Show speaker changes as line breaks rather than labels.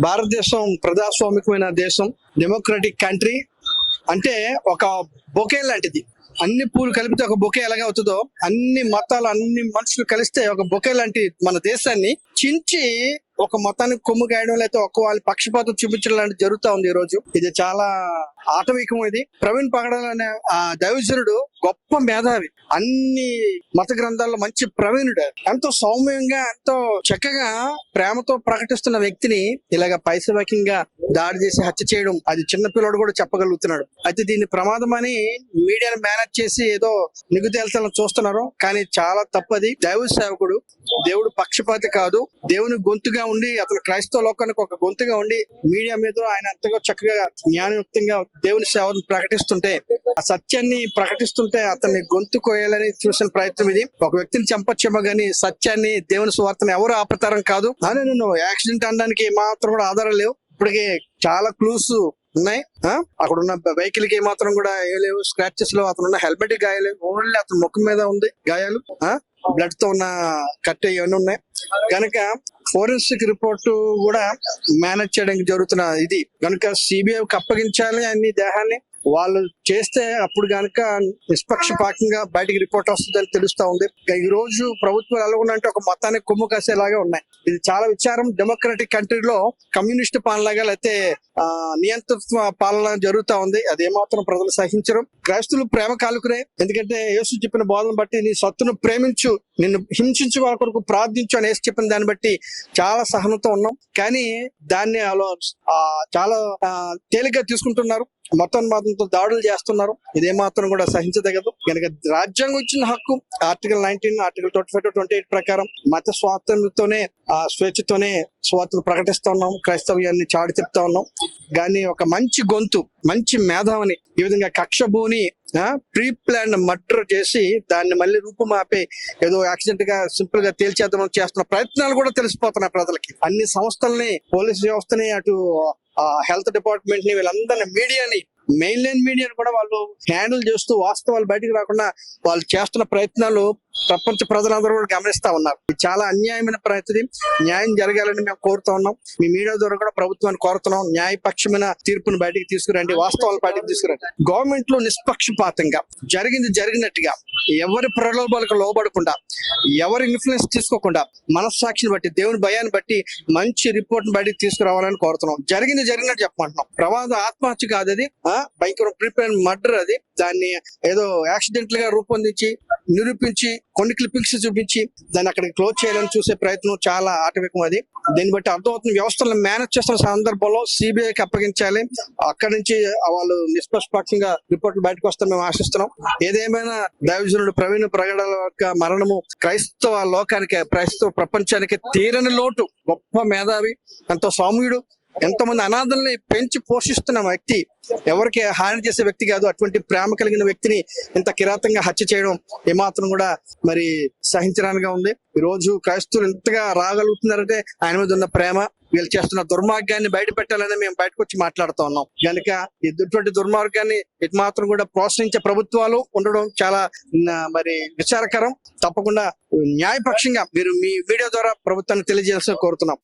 భారతదేశం ప్రజాస్వామికమైన దేశం democratic country అంటే ఒక బొకే లాంటిది. అన్ని పూలు కలిపితే ఒక బొకే ఎలాగ అవుతుందో అన్ని మతాలు అన్ని మనుషులు కలిస్తే ఒక బొకే లాంటి మన దేశాన్ని చించి ఒక మొత్తానికి కొమ్ము గాయడం లేకపోతే ఒక్క వాళ్ళ పక్షపాతం చూపించడం లాంటి జరుగుతా ఉంది ఈ రోజు. ఇది చాలా ఆటవికం ఇది. ప్రవీణ్ పగడాల అనే ఆ దైవజనుడు గొప్ప మేధావి. అన్ని మత గ్రంథాల్లో మంచి ప్రవీణుడు. ఎంతో సౌమ్యంగా ఎంతో చక్కగా ప్రేమతో ప్రకటిస్తున్న వ్యక్తిని ఇలాగ పైసవాక్యంగా దాడి చేసి హత్య చేయడం అది చిన్న పిల్లడు కూడా చెప్పగలుగుతున్నాడు. అయితే దీన్ని ప్రమాదం అని మీడియాను మేనేజ్ చేసి ఏదో నిగుతేల్చాలని చూస్తున్నారు. కానీ చాలా తప్పది. దైవ సేవకుడు దేవుడు పక్షపాతి కాదు. దేవుని గొంతుగా ఉండి అతను క్రైస్తవ లోకానికి ఒక గొంతుగా ఉండి మీడియా మీద ఆయన అంతగా చక్కగా జ్ఞానయుక్తంగా దేవుని సేవను ప్రకటిస్తుంటే ఆ సత్యాన్ని ప్రకటిస్తుంటే అతన్ని గొంతు కోయాలని చూసిన ప్రయత్నం ఇది. ఒక వ్యక్తిని చంపచ్చేమో గానీ సత్యాన్ని దేవుని స్వార్థను ఎవరు ఆపతారం కాదు. అని నేను యాక్సిడెంట్ అనడానికి మాత్రం కూడా ఆధారం లేవు. ఇప్పటికే చాలా క్లూస్ ఉన్నాయి. ఆ? అక్కడ ఉన్న వెహికల్కి మాత్రం కూడా ఏ లేవు. స్క్రాచెస్లో అతను ఉన్న హెల్మెట్ గాయాలు. ఓన్లీ అతని ముఖం మీద ఉంది గాయాలు. బ్లడ్తో ఉన్న కట్ ఇవన్నీ ఉన్నాయి. కనుక ఫోరెన్సిక్ రిపోర్ట్ కూడా మేనేజ్ చేయడానికి జరుగుతున్న ఇది. కనుక సిబిఐకి అప్పగించాలి అన్ని దేహాన్ని వాళ్ళు చేస్తే అప్పుడు కనుక నిష్పక్షపాతంగా బయటికి రిపోర్ట్ వస్తుందని తెలుస్తా ఉంది. ఈ రోజు ప్రభుత్వాలు ఎలా ఒక మతానికి కొమ్ము కాసేలాగా ఉన్నాయి. ఇది చాలా విచారం. డెమోక్రటిక్ కంట్రీలో కమ్యూనిస్ట్ పాలనగా లేకపోతే ఆ, నియంతృత్వ పాలన జరుగుతా ఉంది. అది ఏమాత్రం ప్రజలు సహించరు. క్రైస్తులు ప్రేమ కాలుకునే ఎందుకంటే యేసు చెప్పిన బోధన బట్టి నీ సత్తును ప్రేమించు నిన్ను హింసించు వాళ్ళ కొరకు ప్రార్థించు అని యేసు చెప్పిన దాన్ని బట్టి చాలా సహనంతో ఉన్నాం. కానీ దాన్ని చాలా తేలిగ్గా తీసుకుంటున్నారు. మొత్తం మాత్రంతో దాడులు చేస్తున్నారు. ఇదే మాత్రం కూడా సహించదగదు. కనుక రాజ్యాంగం ఇచ్చిన హక్కు article nineteen article twenty five twenty eight ప్రకారం మత స్వాతంత్రంతోనే ఆ స్వేచ్ఛతోనే స్వాతంత్రం ప్రకటిస్తా ఉన్నాం. క్రైస్తవ్యాన్ని చాటి చెప్తా ఉన్నాం. కానీ ఒక మంచి గొంతు మంచి మేధావిని ఈ విధంగా కక్షభూని ప్రీ ప్లాన్ మర్డర్ చేసి దాన్ని మళ్ళీ రూపుమాపే ఏదో యాక్సిడెంట్గా సింపుల్గా తేల్చేద్దామని చేస్తున్న ప్రయత్నాలు కూడా తెలిసిపోతున్నాయి ప్రజలకి. అన్ని సంస్థల్ని పోలీస్ వ్యవస్థని అటు హెల్త్ డిపార్ట్మెంట్ని వీళ్ళందరినీ మీడియాని మెయిన్ లైన్ మీడియాని కూడా వాళ్ళు హ్యాండిల్ చేస్తూ వాస్తవాలు బయటకు రాకుండా వాళ్ళు చేస్తున్న ప్రయత్నాలు ప్రపంచ ప్రజలందరూ కూడా గమనిస్తా ఉన్నారు. ఇది చాలా అన్యాయమైన ప్రతిదీ న్యాయం జరగాలని మేము కోరుతా ఉన్నాం. మీ మీడియా ద్వారా కూడా ప్రభుత్వాన్ని కోరుతున్నాం. న్యాయపక్షమైన తీర్పును బయటికి తీసుకురండి. వాస్తవాలు బయటకు తీసుకురండి. గవర్నమెంట్లో నిష్పక్షపాతంగా జరిగింది జరిగినట్టుగా ఎవరి ప్రలోభాలకు లోబడకుండా ఎవరి ఇన్ఫ్లుయెన్స్ తీసుకోకుండా మనస్సాక్షిని బట్టి దేవుని భయాన్ని బట్టి మంచి రిపోర్ట్ బయటికి తీసుకురావాలని కోరుతున్నాం. జరిగింది జరిగినట్టు చెప్పమంటున్నాం. ప్రమాద ఆత్మహత్య కాదు అది. ఆ, భయంకర ప్రిపేర్ మర్డర్ అది. దాన్ని ఏదో యాక్సిడెంట్గా రూపొందించి నిరూపించి కొన్ని క్లిప్పింగ్స్ చూపించి దాన్ని అక్కడికి క్లోజ్ చేయాలని చూసే ప్రయత్నం చాలా ఆటవికం అది. దీన్ని బట్టి అర్థమవుతుంది వ్యవస్థలను మేనేజ్ చేస్తున్న సందర్భంలో సిబిఐకి అప్పగించాలి. అక్కడి నుంచి వాళ్ళు నిష్పక్షపాతంగా రిపోర్ట్లు బయటకు వస్తారని మేము ఆశిస్తున్నాం. ఏదేమైనా దైవజనుడు ప్రవీణ్ ప్రగడల యొక్క మరణము క్రైస్తవ లోకానికి క్రైస్తవ ప్రపంచానికి తీరని లోటు. గొప్ప మేధావి ఎంతో సౌమ్యుడు ఎంతమంది అనాథల్ని పెంచి పోషిస్తున్న వ్యక్తి ఎవరికి హాని చేసే వ్యక్తి కాదు అటువంటి ప్రేమ కలిగిన వ్యక్తిని ఇంత కిరాతంగా హత్య చేయడం ఏమాత్రం కూడా మరి సహించడానిగా ఉంది. ఈ రోజు క్రైస్తవులు ఇంతగా రాగలుగుతున్నారంటే ఆయన మీద ఉన్న ప్రేమ వీళ్ళు చేస్తున్న దుర్మార్గాన్ని బయట పెట్టాలని మేము బయటకు వచ్చి మాట్లాడుతూ ఉన్నాం. కనుక ఇటువంటి దుర్మార్గాన్ని ఇటు మాత్రం కూడా ప్రోత్సహించే ప్రభుత్వాలు ఉండడం చాలా మరి విచారకరం. తప్పకుండా న్యాయపక్షంగా మీరు మీ వీడియో ద్వారా ప్రభుత్వాన్ని తెలియజేయాల్సి కోరుతున్నాం.